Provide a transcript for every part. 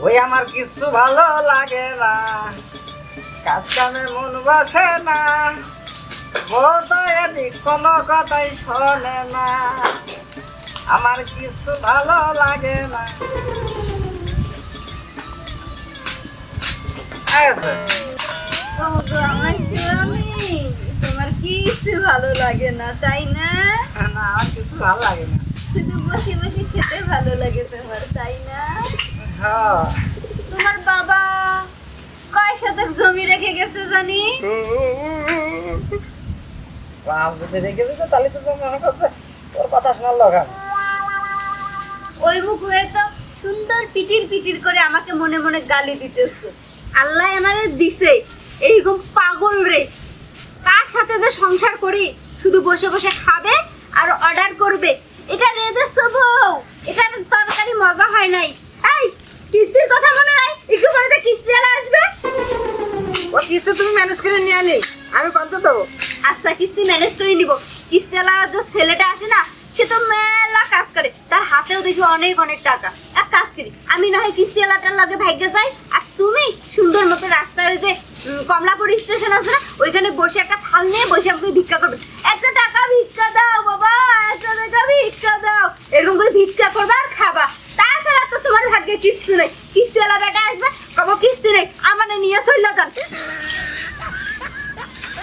ওই আমার কিছু ভালো লাগে না। কাজ কামে মন বসে না। এদিক কোনো কথাই শোনে না। আমার কিছু ভালো লাগে না। আমার স্বামী তোমার কিছু ভালো লাগে না তাই না? আমার কিছু ভালো লাগে না। শুধু বসে বসে খেতে ভালো লাগে তোমার তাই না? তোমার বাবা কয় শতক জমি রেখে গেছে জানি? বাপ যদি রেখে দিত তাহলে তো মনে করছে তোর কথা শোনার লোক ওই মুখ হয়ে তো সুন্দর পিটির পিটির করে আমাকে মনে মনে গালি দিতেছে। আল্লাহ আমারে দিছে এইরকম পাগল রে। কার সাথে যে সংসার করি? শুধু বসে বসে খাবে আর অর্ডার করবে। এটা রেদের বউ এটার তরকারি মজা হয় নাই। কিস্তির কথা মনে নাই? একটু পরে তো কিস্তি আলা আসবে। ও কিস্তি তুমি ম্যানেজ করে নিয়ে আনি আমি কত দেবো? আচ্ছা কিস্তি ম্যানেজ করে নিব। কিস্তি আলা যে ছেলেটা আসে না সে তো মেলা কাজ করে। তার হাতেও দেখি অনেক অনেক টাকা। এক কাজ করি আমি না হয় কিস্তি আলাটার লগে ভাগ্যে যাই আর তুমি সুন্দর মতো রাস্তায় ওই যে কমলাপুর স্টেশন আছে না ওইখানে বসে একটা থাল নিয়ে বসে আমাকে ভিক্ষা করবে। একটা টাকা ভিক্ষা দাও বাবা একটা টাকা ভিক্ষা দাও। এরকম করে ভিক্ষা করবে আর খাবা তাছাড়া তো তোমার ভাগ্যে কিচ্ছু নেই কিস্তি আলা বেটা আসবে কব কিস্তি নেই আমার নিয়ে চলে যান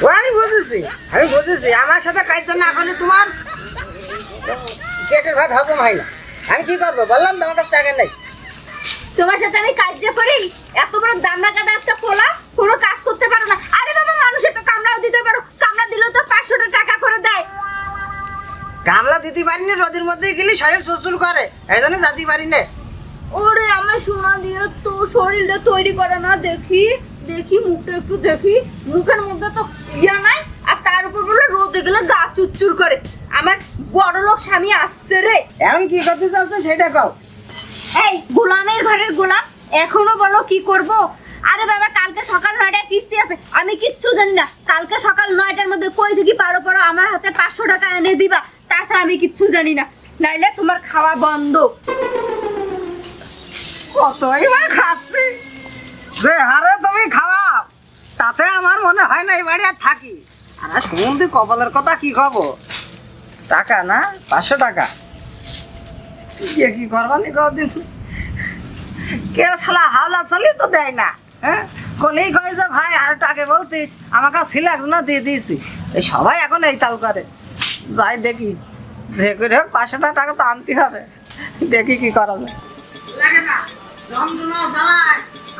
ও আমি বুঝেছি আমি বুঝেছি। আমার সাথে কাজ না করলে তোমার পেটের ভাত হজম হয় না। আমি কি করব? বললাম তোমার কাছে টাকা নেই। তোমার সাথে আমি কাজ যে করি এত বড় দামনা গাদা একটা পোলা কোনো কাজ করতে পারো না। আরে বাবা মানুষের তো কামড়াও দিতে পারো। কামড়া দিলেও তো পাঁচশো টাকা করে দেয়। গামলা দিতে পারিনি রোদের মধ্যে গেলে শরীর সুসুর করে। এই জন্য যাতে পারি না। ওরে আমার সোনা দিয়ে তো শরীরটা তৈরি করে না। দেখি দেখি মুখটা একটু দেখি। মুখের মধ্যে তো ইয়া নাই উপর বলে রোদে গেলে গা চুরচুর করে। আমার বড় লোক স্বামী আসছে রে। এখন কি করতে চাচ্ছ সেটা কও। এই গোলামের ঘরের গোলাম এখনও বলো কি করব? আরে বাবা কালকে সকাল নয়টায় কিস্তি আছে। আমি কিচ্ছু জানি না। কালকে সকাল নয়টার মধ্যে কই থেকে পারো পারো আমার হাতে পাঁচশো টাকা এনে দিবা। তাছাড়া আমি কিচ্ছু জানি না। নাইলে তোমার খাওয়া বন্ধ। কতই বা খাচ্ছি। যে হারে তুমি খাওয়া তাতে আমার মনে হয় না এই বাড়ি আর থাকি। আর সমুদ্রে কপালের কথা কি খবর? টাকা না? পাঁচশো টাকা। কে কি করবানি কদিন? কে শালা হাওলা চালি তো দেয় না হ্যাঁ? কলেই কয় যে, ভাই, আর টাকে বলতিস আমার কাছে ছিল একজন দিয়ে দিয়েছি এই সবাই এখন এই তাল করে। যাই দেখি, যে করে হোক পাঁচশো টাকা তো আনতে হবে। দেখি কি করা যায়। না।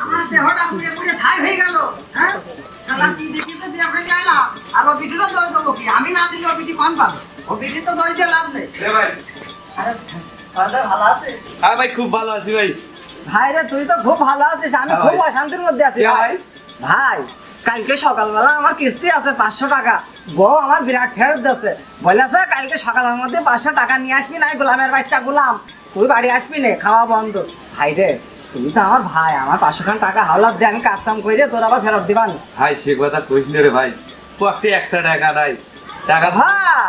আমার দেহটা পুড়ে পুড়ে ছাই হয়ে গেল হ্যাঁ? কি দেখি তো, বিয়া করে আর ও বিটিরও দই দেবো কি? আমি না দিলে ও বিটি কোন পাবে? ও বিটি তো দই দিয়ে লাভ নেই। এ ভাই। আরে ভালো আছে হ্যাঁ ভাই খুব ভালো আছি ভাই। ভাই রে তুই তো খুব ভালো আছিস। আমি হ্যাঁ খুব ভাই। অশান্তির মধ্যে আছি। ভাই? ভাই? কালকে সকালবেলা আমার কিস্তি আছে পাঁচশো টাকা। বউ আমার বিরাট ফেরত দিচ্ছে বলেছে কালকে সকালের মধ্যে পাঁচশো টাকা নিয়ে আসবি না গোলামের বাচ্চা গোলাম। তুই বাড়ি আসবি না খাওয়া বন্ধ। ভাই রে তুই তো আমার ভাই আমার পাঁচশো খান টাকা হাওলাত দিয়ে আমি কাজ কাম করে তোর আবার ফেরত দিবান। ভাই সে কথা কইস রে ভাই। পক্ষে একটা টাকা নাই। টাকা হ্যাঁ।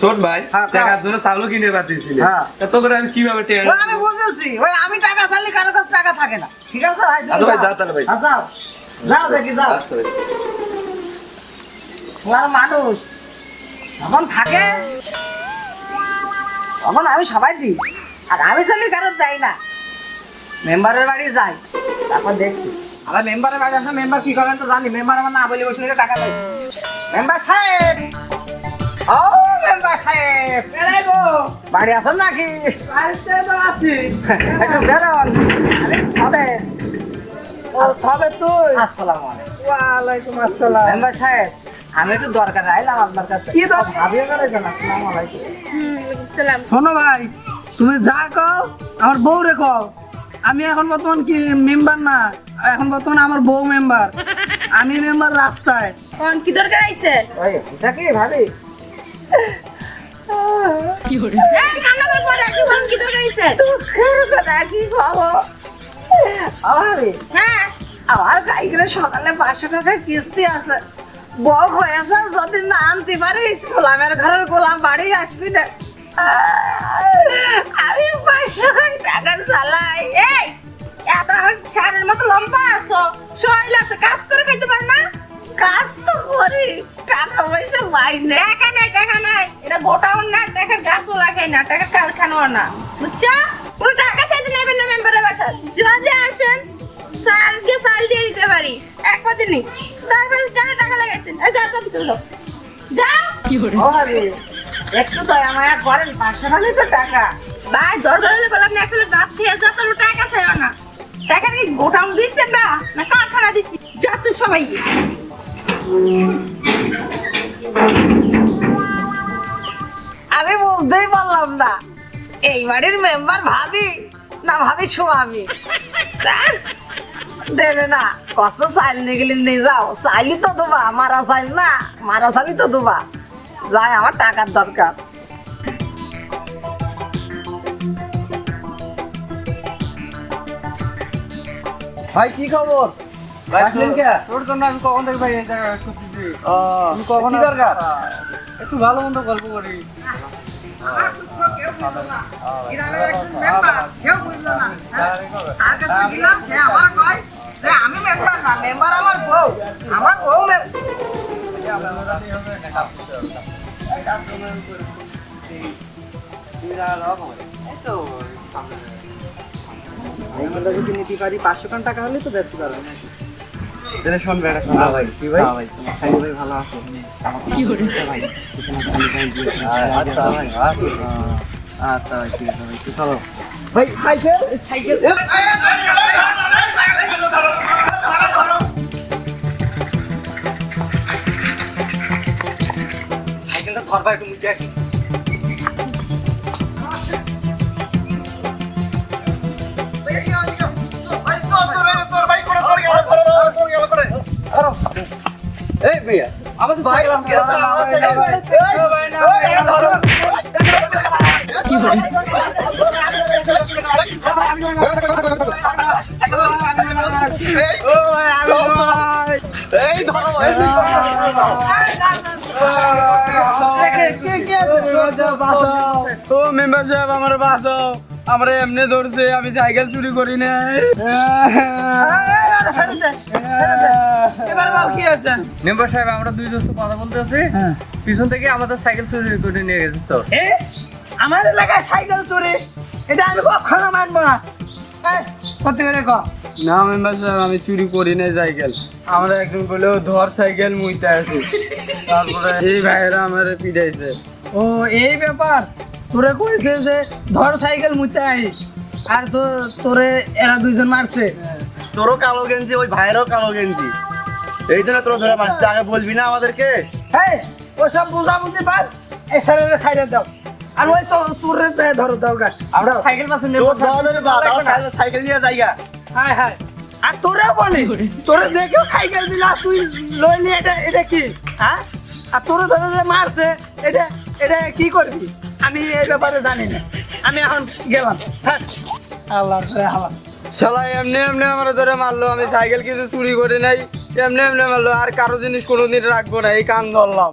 শোন ভাই হ্যাঁ, টাকার জন্য চাউল কিনে পাঠিয়েছিলে। হ্যাঁ। তা আমি কীভাবে টের আমি বুঝেছি ওই আমি টাকা চাইলে কারও কাছে টাকা থাকে না। ঠিক আছে ভাই আচ্ছা ভাই, যাও। যাও তাহলে ভাই। হ্যাঁ, যাও। যাও দেখি যাও। আচ্ছা ভাই। তোমার মানুষ। যখন থাকে তখন আমি সবাই দিই। আর আমি চাইলে কারও যাই না। মেম্বারের বাড়ি যাই তারপর দেখছি। আবার মেম্বারের বাড়ি আসলে মেম্বার কি করবেন তো জানি মেম্বার আমার না বলে বসে টাকা দেয়। মেম্বার সাহেব! ও মেম্বার সাহেব! বেড়াই গো। বাড়ি আছেন নাকি? বাড়িতে তো আছি। একটু বেরোন। আরে সবে। ও সবে তুই? আসসালামু আলাইকুম। ওয়ালাইকুম আসসালাম। মেম্বার সাহেব আমি একটু দরকার আইলাম আপনার কাছে। কি দরকার? ভাবিও করেছেন আসসালামু আলাইকুম। হুম সালাম। শোনো ভাই তুমি যা কও আমার বউ রে কও। আমি এখন বর্তমান কি মেম্বার না? এখন বর্তমান আমার বউ মেম্বার। আমি মেম্বার রাস্তায়। কোন কি দরকার আইছে? ওই হিসা কি ভাবি? এই কান্না করব না কি বলেন কি দরকার আইছে? দুঃখের কথা কি খবর আমারে হ্যাঁ। আমার কাইকে সকালে পাঁচশো টাকা কিস্তি আছে। বউ হয়েছে যদি না আনতে পারিস গোলামের ঘরের গোলাম বাড়ি আসবি না। পাঁচশো চালাই। এই গাদা সারের মতো লম্বা আছো। শরীর আছে কাজ করে খাইতে পারো না? কাজ তো করি টাকা পয়সা পাই না। টাকা নাই টাকা নাই। এটা গোটাও না টাকার গাছও লাগাই না টাকার কারখানাও না। বুঝছ? কোনো টাকা চাইতে নেবেন না মেম্বারের বাসা যদি আসেন সালকে সাল দিয়ে দিতে পারি। এক পাতে নি। তারপরে কেন টাকা লাগাইছেন? এই যার পাতে তুলো। যাও। ও ভাবি একটু দয়া মায়া করেন পাঁচশো তো টাকা। ভাই, দরকার হলে বললাম না এখন রাত খেয়ে যা টাকা চাইও না। টাকা কি গোটাউন দিচ্ছেন না না কারখানা দিচ্ছি যা সবাই। আমি বুঝতেই পারলাম না, এই বাড়ির মেম্বার ভাবি না ভাবি সুমামি দেবে না, কষ্ট চাইল নিয়ে নিয়ে যাও, চাইলি তো দেবা, মারা চাইল না, মারা চাইলি তো দেবা। যাই, আমার টাকার দরকার। ভাই কি খবর? তোর জন্য আমি কখন থেকে ভাই এই জায়গায় করতেছি ও, তুমি কখন দরকার? একটু ভালো মন্দ গল্প করি। আমি মেম্বার না মেম্বার আমার বউ আমার বউ মেম্বার যদি নিতে পারি পাঁচশো খান টাকা হলে তো বেচতে পারবেন তাহলে শোনবে একটা কথা ভাই। কি ভাই? ভাই তোমার খালি ভাই ভালো আছে? কি করে? ভাই আচ্ছা ভাই আচ্ছা ভাই ঠিক আছে। ভাই চলো। ভাই সাইকেল? সাইকেল। সাইকেলটা ধরবা একটু মুখে আসি। ভাইয়া আমাদের সাইকেল আমাকে ও মেম্বার সাহেব আমার বাঁচাও আমরা এমনি ধরছে আমি সাইকেল চুরি করি না এবার বল কি আছে? মেম্বার সাহেব আমরা দুই দোস্ত কথা আছি পিছন থেকে আমাদের সাইকেল চুরি করে নিয়ে গেছে আমার এলাকায় সাইকেল চুরি? এটা আমি কখনো মানবো না। এই, সত্যি করে ক না মেম্বার সাহেব আমি চুরি করি না সাইকেল। আমরা একজন বলে ধর সাইকেল মুইতে আছে তারপরে এই ভাইয়েরা আমার পিটাইছে। ও এই ব্যাপার? তোরে কইছে যে ধর সাইকেল মুইতে আই আর তো তোরে এরা দুইজন মারছে। তোরও কালো গেঞ্জি ওই ভাইয়েরও কালো গেঞ্জি। এই জন্য তোর ধরে মারছে আগে বলবি না আমাদেরকে? হ্যাঁ ওসব বুঝা বুঝি পার এই সাইডে সাইডে দাও। আর ওই সুরে ধরো দাও গা আমরা সাইকেল পাশে নেব তোর দাও ধরে বাদ সাইকেল- সাইকেল নিয়ে যাইগা হায় হায়। আর তোরা বলি তোরা দেখেও সাইকেল দিলা তুই লইলি এটা এটা কি? হ্যাঁ আর তোরা ধরে যে মারছে এটা এটা কি করবি? আমি এই ব্যাপারে জানি না। আমি এখন গেলাম। হ্যাঁ। আল্লাহ আল্লাহ শালা, এমনি এমনি আমার ধরে মারলো, আমি সাইকেল কিছু চুরি করে নাই, এমনি এমনি মারলো, আর কারও জিনিস কোনোদিন রাখব না, এই কান ধরলাম।